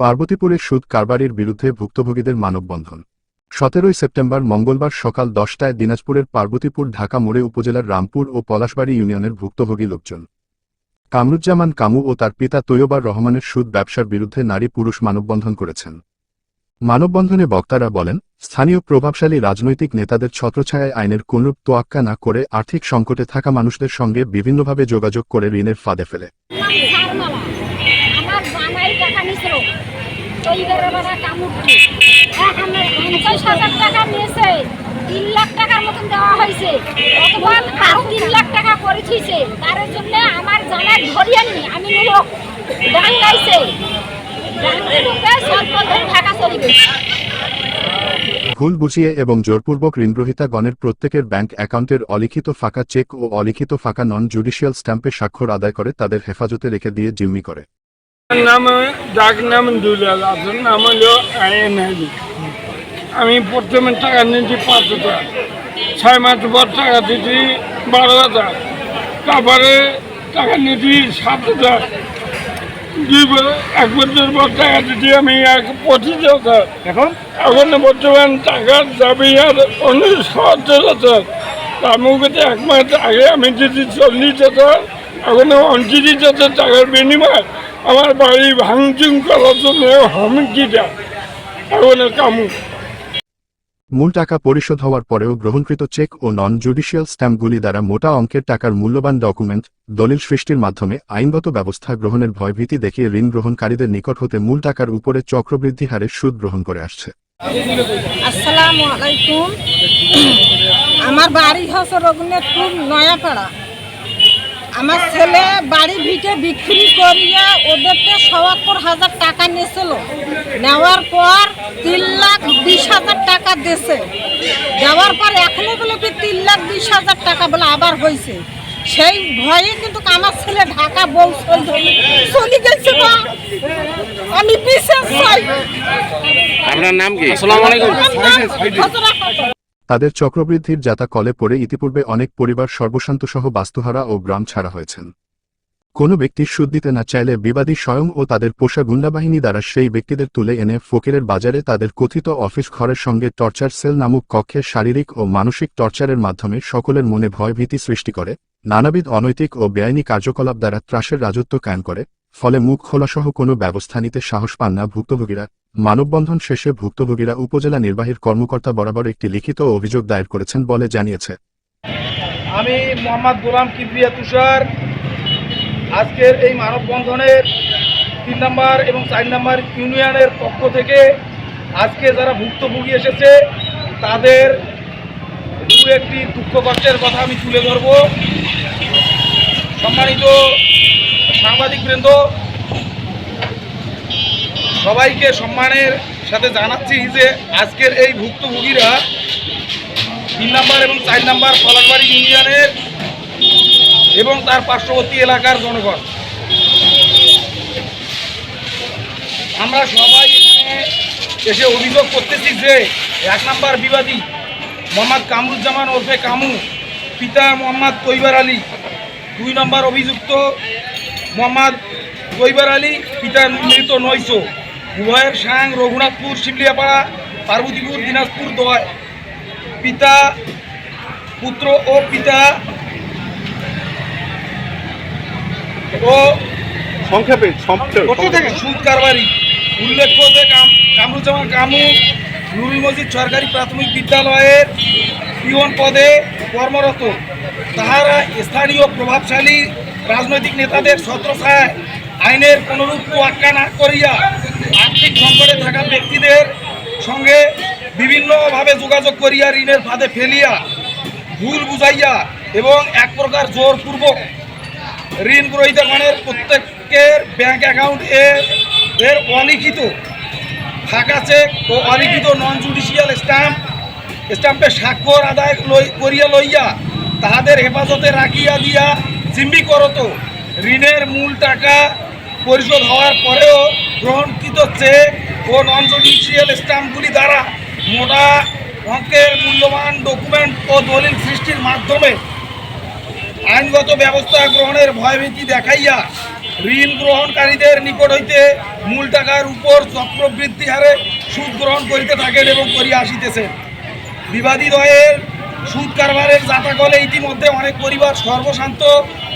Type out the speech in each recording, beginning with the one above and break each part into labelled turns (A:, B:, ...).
A: পার্বতীপুরের সুদ কারবারির বিরুদ্ধে ভুক্তভোগীদের মানববন্ধন। সতেরোই সেপ্টেম্বর মঙ্গলবার সকাল দশটায় দিনাজপুরের পার্বতীপুর ঢাকা মোড়ে উপজেলার রামপুর ও পলাশবাড়ি ইউনিয়নের ভুক্তভোগী লোকজন। কামরুজ্জামান কামু ও তার পিতা তৈয়বার রহমানের সুদ ব্যবসার বিরুদ্ধে নারী পুরুষ মানববন্ধন করেছেন। মানববন্ধনে বক্তারা বলেন, স্থানীয় প্রভাবশালী রাজনৈতিক নেতাদের ছত্রছায়ায় আইনের কোনরূপ তোয়াক্কা না করে আর্থিক সংকটে থাকা মানুষদের সঙ্গে বিভিন্নভাবে যোগাযোগ করে ঋণের ফাঁদে ফেলে
B: সারমালা আমার জামাই টাকা নিছিল
A: ভুল বুঝিয়ে এবং জোরপূর্বক ঋণগ্রহীতা গণের প্রত্যেকের ব্যাংক অ্যাকাউন্টের অলিখিত ফাঁকা চেক ও অলিখিত ফাঁকা নন জুডিশিয়াল স্ট্যাম্পে স্বাক্ষর আদায় করে তাদের হেফাজতে রেখে দিয়ে জিম্মি করে।
C: নাম ডাক নাম দুলাল আসল নাম হলো আইএন হাজি। আমি প্রথমে টাকা নিয়েছি পাঁচ হাজার ছয় মাস পর টাকা দিয়েছি বারো হাজার। তারপরে টাকা নিয়েছি সাত হাজার। দুই এক বছর পর টাকা দিয়েছি আমি এক পঁচিশ হাজার। এখন? এখন বর্তমান টাকার দাবি আর উনিশ সত্তর হাজার। তার মুখে এক মাস আগে আমি দিয়েছি চল্লিশ হাজার এখন উনত্রিশ হাজার টাকার বিনিময় আমার বাড়ি ভাঙচুং করার জন্য হুমকিটা। এখন কামু
A: মূল টাকা পরিশোধ হওয়ার পরেও গ্রহণকৃত চেক ও নন জুডিশিয়াল স্ট্যাম্পগুলি দ্বারা মোটা অঙ্কের টাকার মূল্যবান ডকুমেন্ট দলিল সৃষ্টির মাধ্যমে আইনগত ব্যবস্থা গ্রহণের ভয়ভীতি দেখিয়ে ঋণ গ্রহণকারীদের নিকট হতে মূল টাকার উপরে চক্রবৃদ্ধি হারে সুদ গ্রহণ করে আসছে।
D: আসসালামু আলাইকুম। আমার বাড়ি হচ্ছে রঘুনাথপুর নয়াপাড়া। আমার ছেলে বাড়ি ভিটে বিক্রি করিয়ে ওদেরকে সওয়াত্তর হাজার টাকা নিয়েছিল। নেওয়ার পর তিন লাখ বিশ হাজার টাকা দিয়েছে। দেওয়ার পর এখনও বলে কি তিন লাখ বিশ হাজার টাকা বলে আবার হয়েছে। সেই ভয়ে কিন্তু আমার ছেলে ঢাকা বউ চলে গেছে না আমি বিশেষ চাই।
E: আপনার নাম কি? আসসালামু আলাইকুম।
A: তাদের চক্রবৃদ্ধির যাতা কলে পড়ে ইতিপূর্বে অনেক পরিবার সর্বশান্তসহ বাস্তুহারা ও গ্রাম ছাড়া হয়েছেন। কোনো ব্যক্তি সুদ দিতে না চাইলে বিবাদী স্বয়ং ও তাদের পোষা গুন্ডাবাহিনী দ্বারা সেই ব্যক্তিদের তুলে এনে ফকিরের বাজারে তাদের কথিত অফিস ঘরের সঙ্গে টর্চার সেল নামক কক্ষে শারীরিক ও মানসিক টর্চারের মাধ্যমে সকলের মনে ভয়ভীতি সৃষ্টি করে, নানাবিধ অনৈতিক ও বেআইনি কার্যকলাপ দ্বারা ত্রাসের রাজত্ব কায়েম করে, ফলে মুখ খোলাসহ কোনো ব্যবস্থা নিতে সাহস পান না ভুক্তভোগীরা। মানববন্ধন শেষে ভুক্তভোগীরা উপজেলা নির্বাহীর কর্মকর্তা বরাবর একটি লিখিত অভিযোগ দায়ের করেছেন বলে জানিয়েছে।
F: আমি মোহাম্মদ গোলাম কিবরিয়া তুষার। আজকের এই মানববন্ধনের তিন নম্বর এবং চার নম্বর ইউনিয়নের পক্ষ থেকে আজকে যারা ভুক্তভোগী এসেছে, তাদের দু একটি দুঃখ কষ্টের কথা আমি তুলে ধরব। সম্মানিত সাংবাদিকবৃন্দ সবাইকে সম্মানের সাথে জানাচ্ছি যে আজকের এই ভুক্তভোগীরা তিন নাম্বার এবং চার নাম্বার পলাশবাড়ি ইউনিয়নের এবং তার পার্শ্ববর্তী এলাকার জনগণ। আমরা সবাই এখানে এসে অভিযোগ করতেছি যে এক নাম্বার বিবাদী মোহাম্মদ কামরুজ্জামান ওরফে কামু, পিতা মোহাম্মদ তৈবার আলী, দুই নম্বর অভিযুক্ত মোহাম্মদ তৈবার আলী, পিতা মৃত নয়শো উভয়ের সাং রঘুনাথপুর শিবলিয়াপাড়া পার্বতীপুর দিনাজপুর দোয়ায় পিতা পুত্র ও পিতা ও
E: সংক্ষেপে
F: সুদ কারবারি। উল্লেখ্য যে কাম কামরুজ্জামান কামু নুরুল মসজিদ সরকারি প্রাথমিক বিদ্যালয়ের পিওন পদে কর্মরত। তাহারা স্থানীয় প্রভাবশালী রাজনৈতিক নেতাদের ছত্রছায়ায় আইনের কোনরূপ তোয়াক্কা না করিয়া আর্থিক সংকটে থাকা ব্যক্তিদের সঙ্গে বিভিন্নভাবে যোগাযোগ করিয়া ঋণের ফাঁদে ফেলিয়া ভুল বুঝাইয়া এবং এক প্রকার জোরপূর্বক ঋণ গ্রহীতাগণের প্রত্যেকের ব্যাংক অ্যাকাউন্ট এর এর অলিখিত ফাঁকা চেক ও অলিখিত নন জুডিশিয়াল স্ট্যাম্প স্ট্যাম্পে স্বাক্ষর আদায় করিয়া লইয়া তাহাদের হেফাজতে রাখিয়া দিয়া জিম্মি করত। ঋণের মূল টাকা পরিশোধ হওয়ার পরেও গ্রহণকৃত চেক ও নন জুডিশিয়াল স্ট্যাম্পগুলি দ্বারা মোটা অঙ্কের মূল্যবান ডকুমেন্ট ও দলিল সৃষ্টির মাধ্যমে আইনগত ব্যবস্থা গ্রহণের ভয়ভীতি দেখাইয়া ঋণ গ্রহণকারীদের নিকট হইতে মূল টাকার উপর চক্রবৃদ্ধি হারে সুদ গ্রহণ করিতে থাকেন এবং করিয়া আসিতেছেন। বিবাদী দয়ের সুদ কারবারের জাতাকলে ইতিমধ্যে অনেক পরিবার সর্বশান্ত,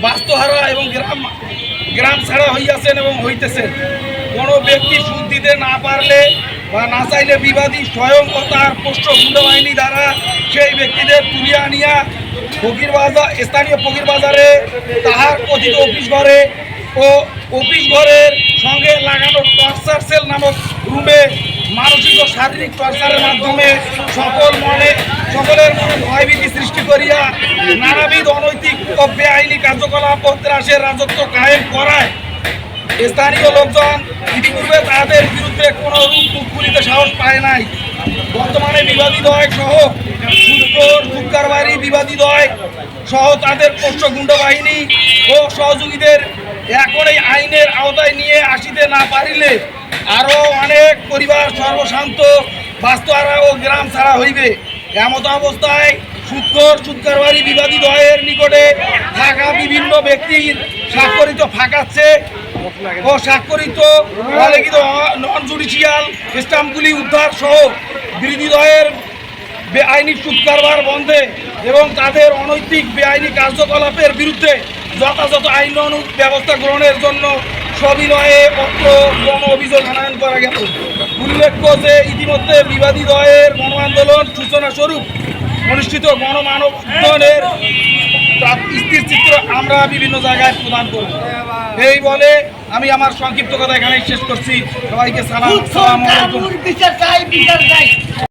F: বাস্তুহারা এবং গ্রাম গ্রাম ছাড়া হইয়াছেন এবং হইতেছেন। কোনো ব্যক্তি সুদ দিতে না পারলে বা না চাইলে বিবাদী স্বয়ং ও তার পোষ্য গুন্ডবাহিনী দ্বারা সেই ব্যক্তিদের তুলিয়া আনিয়া ফকির বাজার, স্থানীয় ফকির বাজারে তাহার কথিত অফিস ঘরে ও অফিস ঘরের সঙ্গে লাগানো টর্চার সেল নামক রুমে মানসিক ও শারীরিক টর্চারের মাধ্যমে সকল মনে, সকলের মনে ভয়ভীতি সৃষ্টি করিয়া নানাবিধ অনৈতিক ও বেআইনি কার্যকলাপ ত্রাসের রাজত্ব কায়েম করায়। স্থানীয় লোকজন ইতিপূর্বে তাদের বিরুদ্ধে কোনো রূপ খুলিতে সাহস পায় নাই। বর্তমানে বিবাদী দয় সহ সুদকর সুদকারবাড়ি বিবাদী দয় সহ তাদের পোষ্য গুন্ড বাহিনী ও সহযোগীদের এখন এই আইনের আওতায় নিয়ে আসিতে না পারিলে আরও অনেক পরিবার সর্বশান্ত, বাস্তুহারা ও গ্রাম ছাড়া হইবে। এমত অবস্থায় সুদকর সুদকারবাড়ি বিবাদী দয়ের নিকটে থাকা বিভিন্ন ব্যক্তির স্বাক্ষরিত ফাঁকাচ্ছে স্বাক্ষরিত অলিখিত নন জুডিশিয়াল স্টাম্পগুলি উদ্ধার সহ বিরোধী দলের বেআইনি সুদ কারবার বন্ধে এবং তাদের অনৈতিক বেআইনি কার্যকলাপের বিরুদ্ধে যথাযথ আইন ব্যবস্থা গ্রহণের জন্য সবিনয়ে পত্র গণ অভিযোগ আনয়ন করা গেল। উল্লেখ্য যে ইতিমধ্যে বিবাদী দয়ের গণ আন্দোলন সূচনা স্বরূপ অনুষ্ঠিত গণমানবনের স্থির চিত্র আমরা বিভিন্ন জায়গায় প্রদান করব। এই বলে আমি আমার সংক্ষিপ্ত কথা এখানে শেষ করছি। সবাইকে সালাম সালাম